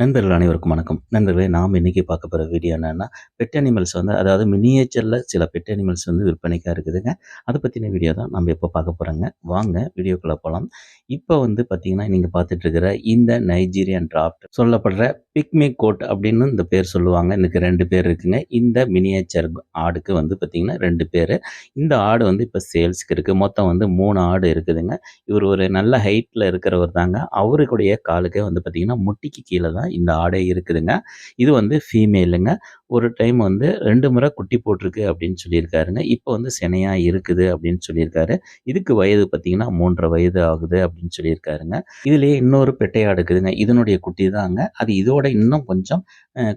நண்பர்கள் அனைவருக்கும் வணக்கம். நண்பர்களே நாம் இன்றைக்கி பார்க்க போகிற வீடியோ என்னன்னா பெட் அனிமல்ஸ் வந்து அதாவது மினியேச்சரில் சில பெட் அனிமல்ஸ் வந்து விற்பனைக்காக இருக்குதுங்க. அதை பற்றின வீடியோ தான் நம்ம எப்போ பார்க்க போகிறோங்க வாங்க வீடியோக்குள்ளே போகலாம் இப்போ வந்து பார்த்திங்கன்னா நீங்கள் பார்த்துட்ருக்கிற இந்த நைஜீரியன் டிராஃப்ட் சொல்லப்படுற பிக்மி கோட் அப்படின்னு இந்த பேர் சொல்லுவாங்க. இதுக்கு ரெண்டு பேர் இருக்குங்க. இந்த மினியேச்சர் ஆடுக்கு வந்து பார்த்திங்கன்னா ரெண்டு பேர். இந்த ஆடு வந்து இப்போ சேல்ஸ்க்கு இருக்குது மொத்தம் வந்து மூணு ஆடு இருக்குதுங்க. இவர் ஒரு நல்ல ஹைட்டில் இருக்கிறவர் தாங்க. அவருக்குடைய காலுக்கே வந்து பார்த்திங்கன்னா முட்டிக்கு கீழே தான் இந்த ஆடே இருக்குதுங்க. இது வந்து ஃபீமேலுங்க ஒரு டைம் வந்து ரெண்டு முறை குட்டி போட்டிருக்கு அப்படின்னு சொல்லியிருக்காருங்க. இப்போ வந்து சினையாக இருக்குது அப்படின்னு சொல்லியிருக்காரு. இதுக்கு வயது பார்த்திங்கன்னா மூன்றரை வயது ஆகுது அப்படின்னு சொல்லியிருக்காருங்க. இதுலேயே இன்னொரு பெட்டையாடு இருக்குதுங்க. இதனுடைய குட்டி தாங்க. அது இதோட இன்னும் கொஞ்சம்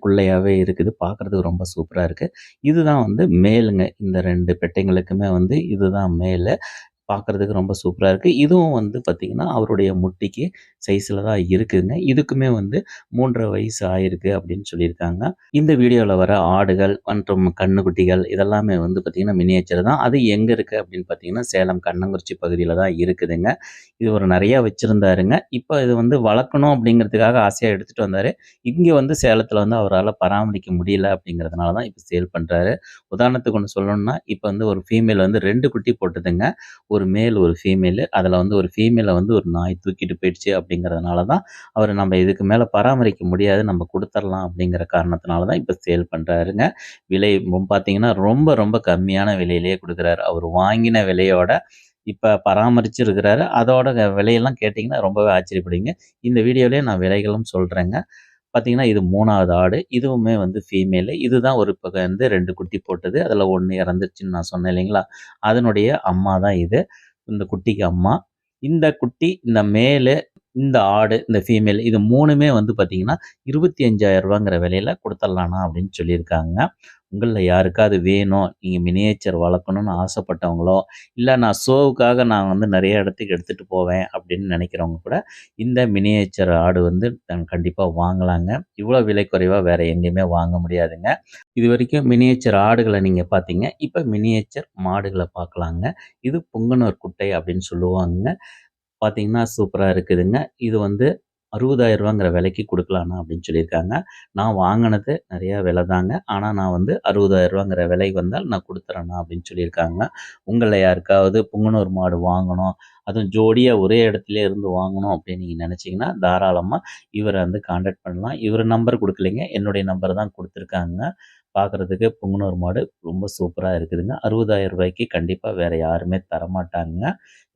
குள்ளையாகவே இருக்குது. பார்க்குறதுக்கு ரொம்ப சூப்பராக இருக்குது இதுதான் வந்து மேலுங்க. இந்த ரெண்டு பெட்டைங்களுக்குமே வந்து இதுதான் மேலே. பார்க்கறதுக்கு ரொம்ப சூப்பராக இருக்குது இதுவும் வந்து பார்த்திங்கன்னா அவருடைய முட்டிக்கு சைஸில் தான் இருக்குதுங்க இதுக்குமே வந்து மூன்றரை வயசு ஆயிருக்கு அப்படின்னு சொல்லியிருக்காங்க. இந்த வீடியோவில் வர ஆடுகள் மற்றும் கண்ணுக்குட்டிகள் இதெல்லாமே வந்து பார்த்திங்கன்னா மினியேச்சர் தான். அது எங்கே இருக்குது அப்படின்னு பார்த்தீங்கன்னா சேலம் கண்ணங்குறிச்சி பகுதியில் தான் இருக்குதுங்க. இது ஒரு நிறையா வச்சுருந்தாருங்க. இப்போ இது வந்து வளர்க்கணும் அப்படிங்கிறதுக்காக ஆசையாக எடுத்துகிட்டு வந்தார். இங்கே வந்து சேலத்தில் வந்து அவரால் பராமரிக்க முடியல அப்படிங்கிறதுனால தான் இப்போ சேல் பண்ணுறாரு உதாரணத்துக்கு ஒன்று சொல்லணும்னா இப்போ வந்து ஒரு ஃபீமேல் வந்து ரெண்டு குட்டி போட்டுதுங்க. ஒரு மேல் ஒரு ஃபீமேலு அதில் வந்து ஒரு ஃபீமேலை வந்து ஒரு நாய் தூக்கிட்டு போயிடுச்சு அப்படிங்கிறதுனால தான் அவர் நம்ம இதுக்கு மேலே பராமரிக்க முடியாது நம்ம கொடுத்துடலாம் அப்படிங்கிற காரணத்தினால தான் இப்போ சேல் பண்ணுறாருங்க விலை பார்த்தீங்கன்னா ரொம்ப ரொம்ப கம்மியான விலையிலேயே கொடுக்குறாரு. அவர் வாங்கின விலையோட இப்போ பராமரிச்சிருக்கிறாரு. அதோட க- விலையெல்லாம் கேட்டிங்கன்னா ரொம்பவே ஆச்சரியப்படுங்க இந்த வீடியோலேயே நான் விலைகளும் சொல்கிறேங்க பார்த்தீங்கன்னா இது மூணாவது ஆடு. இதுவுமே வந்து ஃபீமேலு இதுதான் ஒரு பக்கம் வந்து ரெண்டு குட்டி போட்டது. அதில் ஒன்று இறந்துருச்சுன்னு நான் சொன்னேன் இல்லைங்களா? அதனுடைய அம்மா தான் இது. இந்த குட்டிக்கு அம்மா. இந்த குட்டி இந்த மேலே இந்த ஆடு இந்த ஃபீமேல் இது மூணுமே வந்து பார்த்தீங்கன்னா இருபத்தி அஞ்சாயிரம் ரூபாங்கிற விலையில கொடுத்துடலாண்ணா அப்படின்னு சொல்லியிருக்காங்க. உங்களில் யாருக்காவது வேணும் நீங்கள் மினியேச்சர் வளர்க்கணும்னு ஆசைப்பட்டவங்களோ இல்லை நான் ஷோவுக்காக நான் வந்து நிறைய இடத்துக்கு எடுத்துகிட்டு போவேன் அப்படின்னு நினைக்கிறவங்க கூட இந்த மினியேச்சர் ஆடு வந்து கண்டிப்பாக வாங்கலாங்க. இவ்வளோ விலை குறைவாக வேறு எங்கேயுமே வாங்க முடியாதுங்க. இது வரைக்கும் மினியேச்சர் ஆடுகளை நீங்கள் பார்த்தீங்க இப்போ மினியேச்சர் மாடுகளை பார்க்கலாங்க. இது புங்கனூர் குட்டை அப்படின்னு சொல்லுவாங்க பார்த்தீங்கன்னா சூப்பராக இருக்குதுங்க. இது வந்து அறுபதாயிரம் ரூபாங்கிற விலைக்கு கொடுக்கலாண்ணா அப்படின்னு சொல்லியிருக்காங்க. நான் வாங்கினது நிறையா விலை தாங்க. ஆனால் நான் வந்து அறுபதாயிரம் ரூபாங்கிற விலை வந்தால் நான் கொடுத்துறேண்ணா அப்படின்னு சொல்லியிருக்காங்க. உங்களில் யாருக்காவது புங்கனூர் மாடு வாங்கணும் அதுவும் ஜோடியாக ஒரே இடத்துல இருந்து வாங்கணும் அப்படின்னு நீங்கள் நினச்சிங்கன்னா தாராளமாக இவரை வந்து காண்டாக்ட் பண்ணலாம். இவர் நம்பர் கொடுக்கலைங்க. என்னுடைய நம்பர் தான் கொடுத்துருக்காங்க. பார்க்குறதுக்கு புங்குனூர் மாடு ரொம்ப சூப்பராக இருக்குதுங்க. அறுபதாயிரம் ரூபாய்க்கு கண்டிப்பாக வேறு யாருமே தரமாட்டாங்க.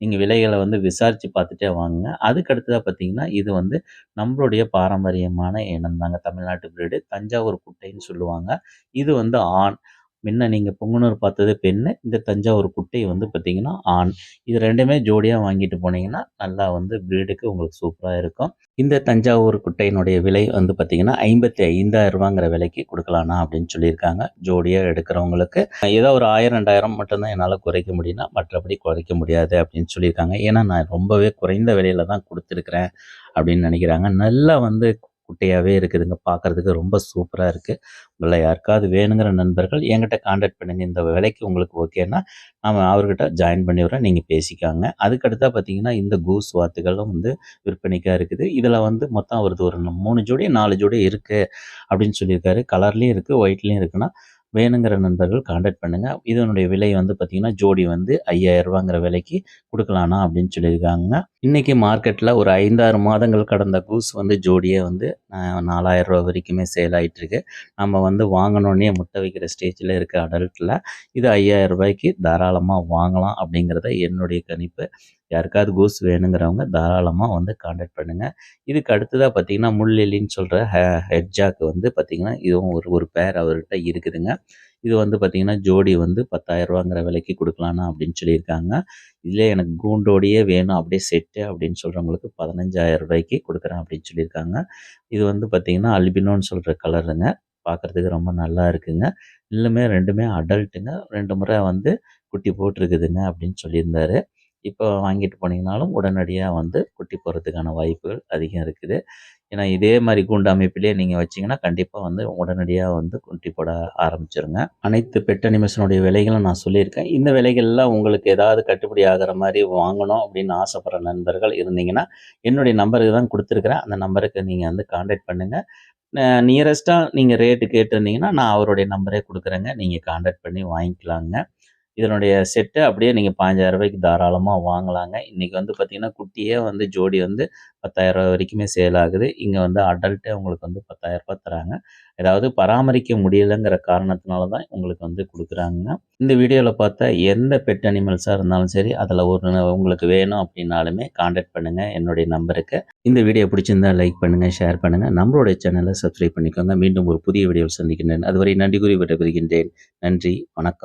நீங்கள் விலைகளை வந்து விசாரித்து பார்த்துட்டே வாங்குங்க. அதுக்கு அடுத்ததாக பார்த்தீங்கன்னா இது வந்து நம்மளுடைய பாரம்பரியமான இனம் தாங்க தமிழ்நாட்டு பிரீடு தஞ்சாவூர் குட்டைன்னு சொல்லுவாங்க. இது வந்து ஆண் முன்ன நீங்கள் பொங்கனூர் பார்த்தது பெண்ணு இந்த தஞ்சாவூர் குட்டை வந்து பார்த்தீங்கன்னா ஆண். இது ரெண்டுமே ஜோடியாக வாங்கிட்டு போனீங்கன்னா நல்லா வந்து ப்ரீடுக்கு உங்களுக்கு சூப்பராக இருக்கும். இந்த தஞ்சாவூர் குட்டையினுடைய விலை வந்து பார்த்தீங்கன்னா ஐம்பத்தி ஐந்தாயிரம் ரூபாங்கிற விலைக்கு கொடுக்கலாண்ணா அப்படின்னு சொல்லியிருக்காங்க. ஜோடியாக எடுக்கிறவங்களுக்கு. ஏதோ ஒரு ஆயிரம் ரெண்டாயிரம் மட்டும்தான் என்னால் குறைக்க முடியும்னா மற்றபடி குறைக்க முடியாது அப்படின்னு சொல்லியிருக்காங்க. ஏன்னா நான் ரொம்பவே குறைந்த விலையில தான் கொடுத்துருக்குறேன் அப்படின்னு நினைக்கிறாங்க. நல்லா வந்து குட்டையாகவே இருக்குதுங்க. பார்க்குறதுக்கு ரொம்ப சூப்பராக இருக்குது உங்களை யாருக்காவது வேணுங்கிற நண்பர்கள் என்கிட்ட காண்டாக்ட் பண்ணுங்கள் இந்த விலைக்கு உங்களுக்கு ஓகேன்னா நாம் அவர்கிட்ட ஜாயின் பண்ணி விட்றேன் நீங்கள் பேசிக்காங்க. அதுக்கடுத்தா பார்த்தீங்கன்னா இந்த கூஸ் வாத்துகளும் வந்து விற்பனைக்காக இருக்குது. இதில் வந்து மொத்தம் அவரது ஒரு மூணு ஜோடி நாலு ஜோடி இருக்குது அப்படின்னு சொல்லியிருக்காரு. கலர்லேயும் இருக்குது ஒயிட்லேயும் இருக்குன்னா வேணுங்கிற நண்பர்கள் காண்டாக்ட் பண்ணுங்கள் இதனுடைய விலை வந்து பார்த்திங்கன்னா ஜோடி வந்து ஐயாயிரரூபாங்கிற விலைக்கு கொடுக்கலானா அப்படின்னு சொல்லியிருக்காங்க. இன்றைக்கி மார்க்கெட்டில் ஒரு ஐந்தாறு மாதங்கள் கடந்த கூஸ் வந்து ஜோடியே வந்து அஹ், நாலாயிரம் ரூபா வரைக்குமே சேல் ஆகிட்டுருக்கு நம்ம வந்து வாங்கினோடனே முட்டை வைக்கிற ஸ்டேஜில் இருக்க அடல்ட்டில் இது ஐயாயிரம் ரூபாய்க்கு தாராளமாக வாங்கலாம் அப்படிங்கிறத என்னுடைய கணிப்பு. யாருக்காவது கூஸ் வேணுங்கிறவங்க தாராளமாக வந்து காண்டாக்ட் பண்ணுங்கள் இதுக்கு அடுத்ததாக பார்த்தீங்கன்னா முள்ளெலின்னு சொல்கிற ஹெ ஹெட்ஜாக்கு வந்து பார்த்திங்கன்னா இதுவும் ஒரு ஒரு பேர் அவர்கிட்ட இருக்குதுங்க. இது வந்து பார்த்திங்கன்னா ஜோடி வந்து பத்தாயிரரூவாங்கிற விலைக்கு கொடுக்கலாண்ணா அப்படின்னு சொல்லியிருக்காங்க. இதில் எனக்கு கூண்டோடையே வேணும் அப்படியே செட்டு அப்படின்னு சொல்கிறவங்களுக்கு பதினஞ்சாயிரம் ரூபாய்க்கு கொடுக்குறேன் அப்படின்னு சொல்லியிருக்காங்க. இது வந்து பார்த்திங்கன்னா அல்பினோன்னு சொல்கிற கலருங்க. பார்க்குறதுக்கு ரொம்ப நல்லா இருக்குங்க. இன்னுமே ரெண்டுமே அடல்ட்டுங்க. ரெண்டு முறை வந்து குட்டி போட்டிருக்குதுங்க அப்படின்னு சொல்லியிருந்தாரு. இப்போ வாங்கிட்டு போனீங்கனாலும் உடனடியாக வந்து குட்டி போகிறதுக்கான வாய்ப்புகள் அதிகம் இருக்குது. ஏன்னா இதே மாதிரி கூண்டு அமைப்பிலே நீங்கள் வச்சீங்கன்னா கண்டிப்பாக வந்து உடனடியாக வந்து குட்டி போட ஆரம்பிச்சிருங்க. அனைத்து பெட் அனிமல்ஸினுடைய விலைகளும் நான் சொல்லியிருக்கேன். இந்த விலைகள்லாம் உங்களுக்கு ஏதாவது கட்டுப்படி ஆகிற மாதிரி வாங்கணும் அப்படின்னு ஆசைப்படுற நண்பர்கள் இருந்தீங்கன்னா என்னுடைய நம்பருக்கு தான் கொடுத்துருக்குறேன். அந்த நம்பருக்கு நீங்கள் வந்து காண்டாக்ட் பண்ணுங்கள் நியரஸ்ட்டாக நீங்கள் ரேட்டு கேட்டிருந்தீங்கன்னா நான் அவருடைய நம்பரே கொடுக்குறேங்க. நீங்கள் காண்டாக்ட் பண்ணி வாங்கிக்கலாங்க. இதனுடைய செட்டு அப்படியே நீங்கள் பாஞ்சாயிரம் ரூபாய்க்கு தாராளமாக வாங்கலாங்க. இன்றைக்கி வந்து பார்த்திங்கன்னா குட்டியே வந்து ஜோடி வந்து பத்தாயிரம் ரூபா வரைக்குமே சேல் ஆகுது. இங்கே வந்து அடல்ட்டே உங்களுக்கு வந்து பத்தாயிரம் ரூபாய் தராங்க. ஏதாவது பராமரிக்க முடியலைங்கிற காரணத்தினால தான் உங்களுக்கு வந்து கொடுக்குறாங்க. இந்த வீடியோவில் பார்த்தா எந்த பெட் அனிமல்ஸாக இருந்தாலும் சரி அதில் ஒரு உங்களுக்கு வேணும் அப்படின்னாலுமே காண்டாக்ட் பண்ணுங்கள் என்னுடைய நம்பருக்கு. இந்த வீடியோ பிடிச்சிருந்தா லைக் பண்ணுங்கள் ஷேர் பண்ணுங்கள் நம்மளுடைய சேனலை சப்ஸ்கிரைப் பண்ணிக்கோங்க. மீண்டும் ஒரு புதிய வீடியோவில் சந்திக்கின்றேன். அதுவரை நன்றி கூறி விடைபெறுகின்றேன். நன்றி வணக்கம்.